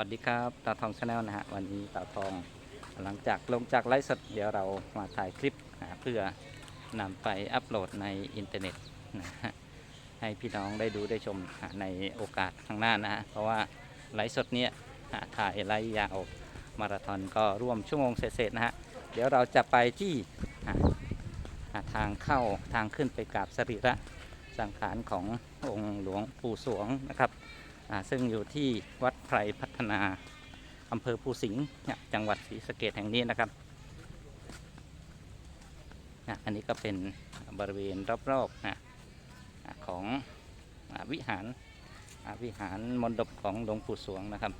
วัสดีครับตาทองชาแนลนะฮะวันนี้ตาทองหลังจากลงจากไลฟ์สดเดี๋ยวเรามาถ่ายคลิปนะเพื่อนำไปอัปโหลดในอินเทอร์เน็ตนะฮะให้พี่น้องได้ดูได้ชมในโอกาสข้างหน้านะฮะเพราะว่าไลฟ์สดเนี้ยถ่ายไลฟ์ยาวมาราธอนก็ร่วมชั่วโมงเศษๆนะฮะเดี๋ยวเราจะไปที่ทางเข้าทางขึ้นไปกราบสรีระสังขารขององค์หลวงปู่สวงนะครับ ซึ่งอยู่ที่วัดไพรพัฒนาอำเภอภูสิงห์จังหวัดศรีสะเกดแห่งนี้นะครับนะอันนี้ก็เป็นบริเวณรอบๆนะของวิหารวิหารมณฑปของหลวงปู่สวงนะครับ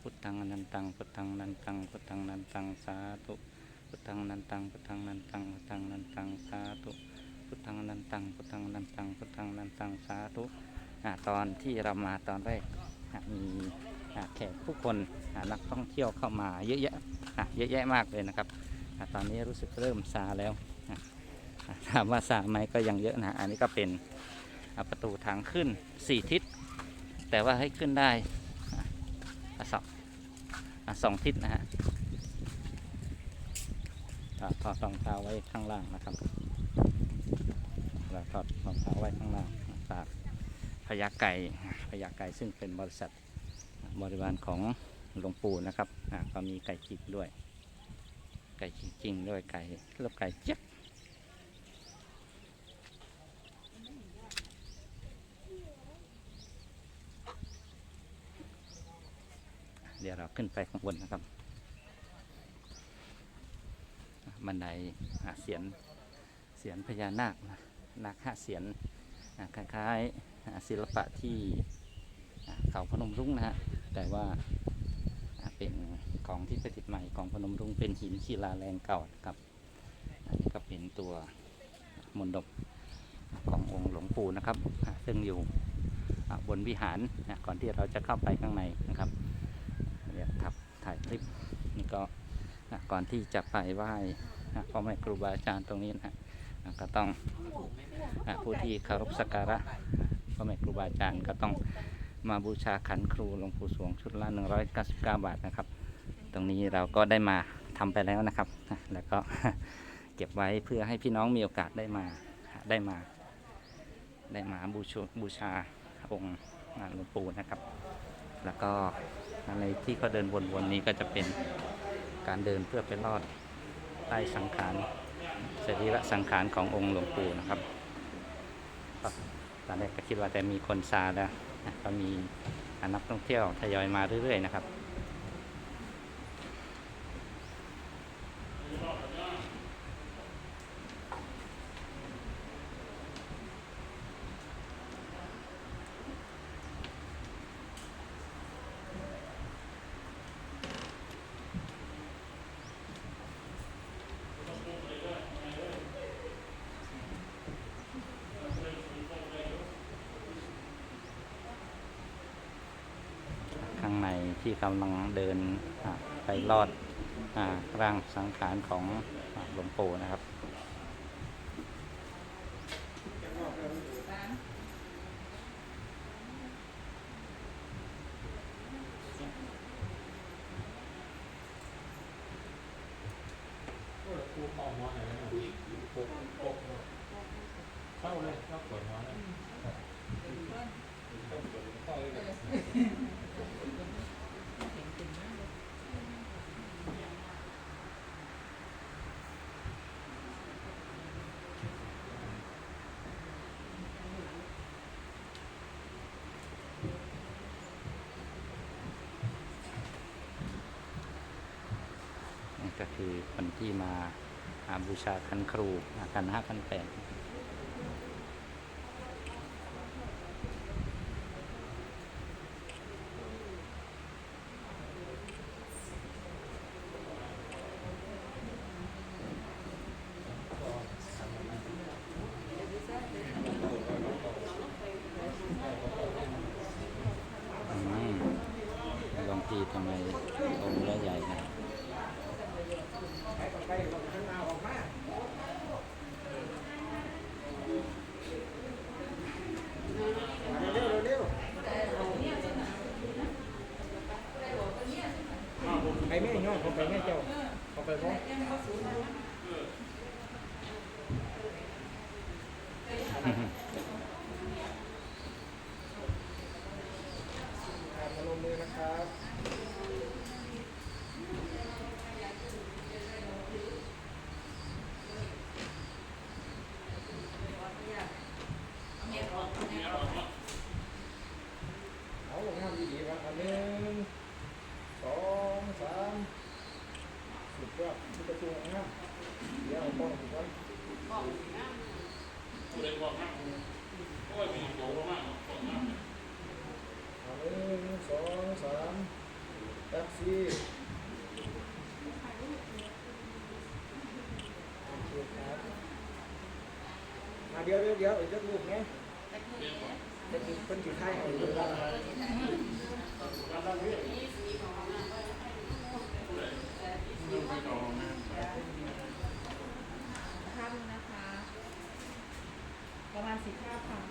พุทธังนันตังพุทธังนันตังพุทธังนันตังสาธุ พุทธังนันตังพุทธังนันตังพุทธังนันตังสาธุพุทธังนันตังพุทธังนันตังพุทธังนันตังสาธุอ่าตอนที่เรามาตอนแรกมีแขกผู้คนนักท่องเที่ยวเข้ามาเยอะแยะเยอะแยะมากเลยนะครับตอนนี้รู้สึกเริ่มซาแล้วถามว่าซาไหมก็ยังเยอะนะอันนี้ก็เป็นประตูทางขึ้นสี่ทิศ แต่ว่าให้ขึ้นได้สองสองทิศนะฮะ ถอดรองเท้าไว้ข้างล่างนะครับเราถอดรองเท้าไว้ข้างล่างฝากพญาไก่พญาไก่ซึ่งเป็นบริษัทบริวารของหลวงปู่นะครับก็มีไก่จิกด้วย ไก่จริงด้วยไก่ลูกไก่เจ๊ยบเดี๋ยวเราขึ้นไปข้างบนนะครับ บันไดอ่าเสียนเสียนพญานาคนะนาคห้าเสียนคล้ายๆศิลปะที่เขาพนมรุ้งนะฮะแต่ว่าเป็นของที่ประดิษฐ์ใหม่ของพนมรุ้งเป็นหินศิลาแรงเก่าครับอันนี้ก็เป็นตัวมนดบขององค์หลวงปู่นะครับ ซึ่งอยู่บนวิหารนะก่อนที่เราจะเข้าไปข้างในนะครับเดี๋ยวทับถ่ายคลิปนี่ก็ นะก่อนที่จะไปไหว้นะพ่อแม่ครูบาอาจารย์ตรงนี้นะนะก็ต้องนะผู้ที่เคารพสักการะพ่อแม่ครูบาอาจารย์ก็ต้องมาบูชาขันครูหลวงปู่สวงชุดละ 199 บาทนะครับ ตรงนี้เราก็ได้มาทำไปแล้วนะครับ แล้วก็เก็บไว้เพื่อให้พี่น้องมีโอกาสได้มาได้มา ได้มาบูชาบูชาองค์หลวงปู่นะครับ แล้วก็ในที่เขาเดินวนๆนี้ก็จะเป็น การเดินเพื่อไปลอดใต้สังขารสรีระสังขารขององค์หลวงปู่นะครับตอนแรกก็คิดว่าแต่มีคนซาแล้วนะก็มีนักท่องเที่ยวทยอยมาเรื่อยๆนะครับ ข้างใน ที่กำลังเดินไปลอดอร่างสังขารของหลวงปู่นะครับเข้าเลยเข้าปวดหัวเลย นี่ก็คือคนที่มาอาบูชาคันครูคันห้าคันแปดอืมล อง เดี๋ยวอีกรูเนี้จะเป็นคนอยู่ไทยเอาอยู่ท่านะคะ ประมาณสิบห้าพัน